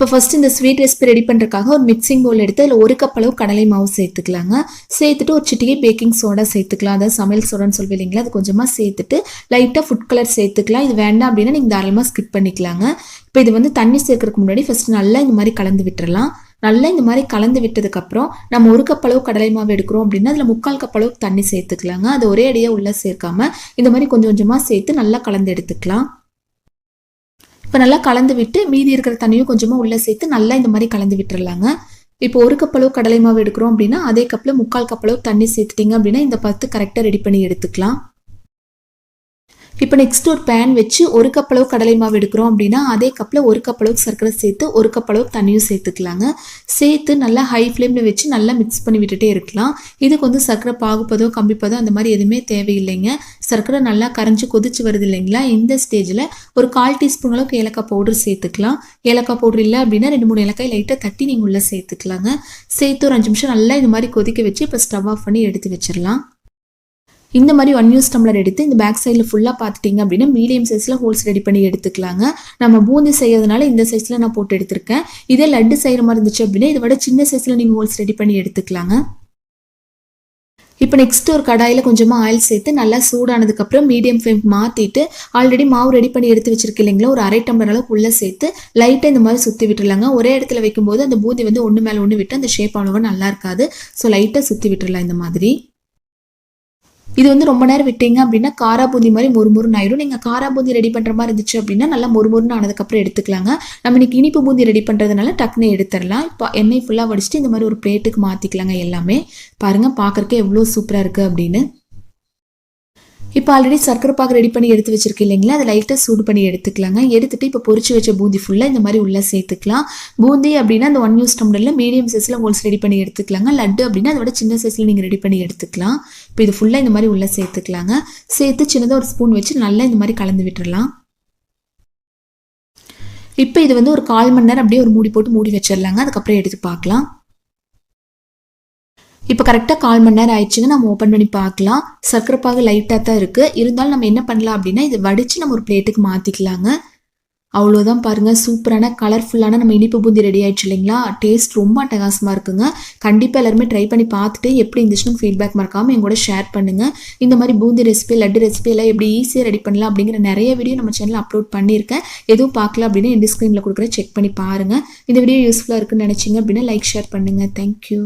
இப்போ ஃபஸ்ட்டு இந்த sweet recipe ready பண்ணுறதுக்காக ஒரு மிக்சிங் பவுல் எடுத்து அதில் ஒரு கப் அளவு கடலை மாவு சேர்த்துக்கலாங்க. சேர்த்துட்டு ஒரு சிட்டிகை பேக்கிங் சோடா சேர்த்துக்கலாம். அதாவது சமையல் சோடான்னு சொல்லி இல்லைங்களா அது கொஞ்சமாக சேர்த்துட்டு லைட்டாக ஃபுட் கலர் சேர்த்துக்கலாம். இது வேண்டாம் அப்படின்னா நீங்கள் தாராளமாக ஸ்கிப் பண்ணிக்கலாங்க. இப்போ இது வந்து தண்ணி சேர்க்கறதுக்கு முன்னாடி ஃபஸ்ட்டு நல்லா இந்த மாதிரி கலந்து விட்டுறலாம். நல்லா இந்த மாதிரி கலந்து விட்டதுக்கப்புறம் நம்ம ஒரு கப் அளவு கடலை மாவு எடுக்கிறோம் அப்படின்னா அதில் முக்கால் கப் அளவுக்கு தண்ணி சேர்த்துக்கலாங்க. அது ஒரே அடியாக உள்ளே சேர்க்காம இந்த மாதிரி கொஞ்சம் கொஞ்சமாக சேர்த்து நல்லா கலந்து எடுத்துக்கலாம். இப்போ நல்லா கலந்து விட்டு மீதி இருக்கிற தண்ணியும் கொஞ்சமாக உள்ளே சேர்த்து நல்லா இந்த மாதிரி கலந்து விட்டுறலாங்க. இப்போ ஒரு கப் அளவு கடலை மாவு எடுக்கிறோம் அப்படின்னா அதே கப்பில் முக்கால் கப் அளவு தண்ணி சேர்த்துட்டிங்க அப்படின்னா இந்த பத்து கரெக்டாக ரெடி பண்ணி எடுத்துக்கலாம். இப்போ நெக்ஸ்ட் ஒரு பேன் வச்சு ஒரு கப் அளவு கடலை மாவு எடுக்கிறோம் அப்படின்னா அதே கப்பில் ஒரு கப் அளவுக்கு சர்க்கரை சேர்த்து ஒரு கப் அளவுக்கு தண்ணியும் சேர்த்துக்கலாங்க. சேர்த்து நல்லா ஹை ஃப்ளேமில் வச்சு நல்லா மிக்ஸ் பண்ணி விட்டுட்டே இருக்கலாம். இதுக்கு வந்து சர்க்கரை பாகுப்பதோ கம்பிப்பதோ அந்த மாதிரி எதுவுமே தேவையில்லைங்க. சர்க்கரை நல்லா கரைஞ்சி கொதிச்சு வருது இல்லைங்களா? இந்த ஸ்டேஜில் ஒரு கால் டீஸ்பூன் அளவுக்கு ஏலக்காய் பவுடர் சேர்த்துக்கலாம். ஏலக்காய் பவுடர் இல்லை அப்படின்னா ரெண்டு மூணு ஏலக்காய் லைட்டாக தட்டி நீங்கள் உள்ளே சேர்த்துக்கலாங்க. சேர்த்து ஒரு அஞ்சு நிமிஷம் நல்லா இந்த மாதிரி கொதிக்க வச்சு இப்போ ஸ்டவ் ஆஃப் பண்ணி எடுத்து வச்சிடலாம். இந்த மாதிரி ஒன் யூஸ் டம்ளர் எடுத்து இந்த பேக் சைடில் ஃபுல்லாக பார்த்துட்டிங்க அப்படின்னா மீடியம் சைஸில் ஹோல்ஸ் ரெடி பண்ணி எடுத்துக்கலாங்க. நம்ம பூந்தி செய்யறதுனால இந்த சைஸில் நான் போட்டு எடுத்திருக்கேன். இதே லட்டு செய்கிற மாதிரி இருந்துச்சு அப்படின்னா இதை விட சின்ன சைஸில் நீங்கள் ஹோல்ஸ் ரெடி பண்ணி எடுத்துக்கலாங்க. இப்போ நெக்ஸ்ட் ஒரு கடாயில் கொஞ்சமாக ஆயில் சேர்த்து நல்லா சூடானதுக்கப்புறம் மீடியம் ஃப்ளேம் மாற்றிட்டு ஆல்ரெடி மாவு ரெடி பண்ணி எடுத்து வச்சிருக்கு இல்லைங்களா? ஒரு அரை டம்ளர் அளவுக்கு உள்ளே சேர்த்து லைட்டாக இந்த மாதிரி சுற்றி விட்டுருலாங்க ஒரே இடத்துல வைக்கும்போது அந்த பூந்தி வந்து ஒன்று மேலே ஒன்று விட்டு அந்த ஷேப் அவ்வளோவா நல்லா இருக்காது. ஸோ லைட்டாக சுற்றி விட்டுறலாம் இந்த மாதிரி. இது வந்து ரொம்ப நேரம் விட்டீங்க அப்படின்னா காரா பூந்தி மாதிரி மொறுமொறுன்னு ஆயிரும். நீங்கள் காரா பூந்தி ரெடி பண்ணுற மாதிரி இருந்துச்சு அப்படின்னா நல்லா மொறுமொறுன்னு ஆனதுக்கப்புறம் எடுத்துக்கலாங்க. நம்ம இன்னைக்கு இனிப்பு பூந்தி ரெடி பண்ணுறதுனால டக்குன்னு எடுத்துடலாம். இப்போ எண்ணெய் ஃபுல்லாக வடிச்சிட்டு இந்த மாதிரி ஒரு பிளேட்டுக்கு மாற்றிக்கலாங்க எல்லாமே. பாருங்கள் பார்க்குறக்கே எவ்வளோ சூப்பராக இருக்குது அப்படின்னு. இப்போ ஆல்ரெடி சர்க்கரை பாக்கு ரெடி பண்ணி எடுத்து வச்சிருக்கேன் இல்லைங்களா? அதை லைட்டாக சூடு பண்ணி எடுத்துக்கலாங்க. எடுத்துட்டு இப்போ பொறிச்சு வச்ச பூந்தி ஃபுல்லாக இந்த மாதிரி உள்ளே சேர்த்துக்கலாம். பூந்தி அப்படின்னா அந்த ஒன் யூஸ் டம்ளரில் மீடியம் சைஸில் ஹோல்ஸ் ரெடி பண்ணி எடுத்துக்கலாங்க. லட்டு அப்படின்னா அதோட சின்ன சைஸில் நீங்கள் ரெடி பண்ணி எடுத்துக்கலாம். இப்போ இது ஃபுல்லாக இந்த மாதிரி உள்ளே சேர்த்துக்கலாங்க. சேர்த்து சின்னதாக ஒரு ஸ்பூன் வச்சு நல்லா இந்த மாதிரி கலந்து விட்டுடலாம் இப்போ இது வந்து ஒரு கால் மணி நேரம் அப்படியே ஒரு மூடி போட்டு மூடி வச்சிடலாங்க. அதுக்கப்புறம் எடுத்து பார்க்கலாம். இப்போ கரெக்டாக கால் மணி நேரம் ஆயிடுச்சுங்க நம்ம ஓப்பன் பண்ணி பார்க்கலாம். சர்க்கரை பாகு லைட்டாக தான் இருக்குது இருந்தாலும் நம்ம என்ன பண்ணலாம் அப்படின்னா இது வடித்து நம்ம ஒரு பிளேட்டுக்கு மாற்றிக்கலாங்க அவ்வளோதான் பாருங்கள் சூப்பரான கலர்ஃபுல்லான நம்ம இனிப்பு பூந்தி ரெடி ஆயிடுச்சு இல்லைங்களா? டேஸ்ட் ரொம்ப அட்டகாசமாக இருக்குங்க. கண்டிப்பாக எல்லாருமே ட்ரை பண்ணி பார்த்துட்டு எப்படி இருந்துச்சுன்னு ஃபீட்பேக் மறக்காமல் எங்கூட ஷேர் பண்ணுங்கள் இந்த மாதிரி பூந்தி ரெசிபி லட்டு ரெசிபி எல்லாம் எப்படி ஈஸியாக ரெடி பண்ணலாம் அப்படிங்கிற நிறைய வீடியோ நம்ம சேனலில் அப்லோட் பண்ணியிருக்கேன். எதுவும் பார்க்கல அப்படின்னா எந்த ஸ்க்ரீனில் கொடுக்குற செக் பண்ணி பாருங்கள் இந்த வீடியோ யூஸ்ஃபுல்லாக இருக்குன்னு நினச்சிங்க அப்படின்னா லைக் ஷேர் பண்ணுங்கள் தேங்க்யூ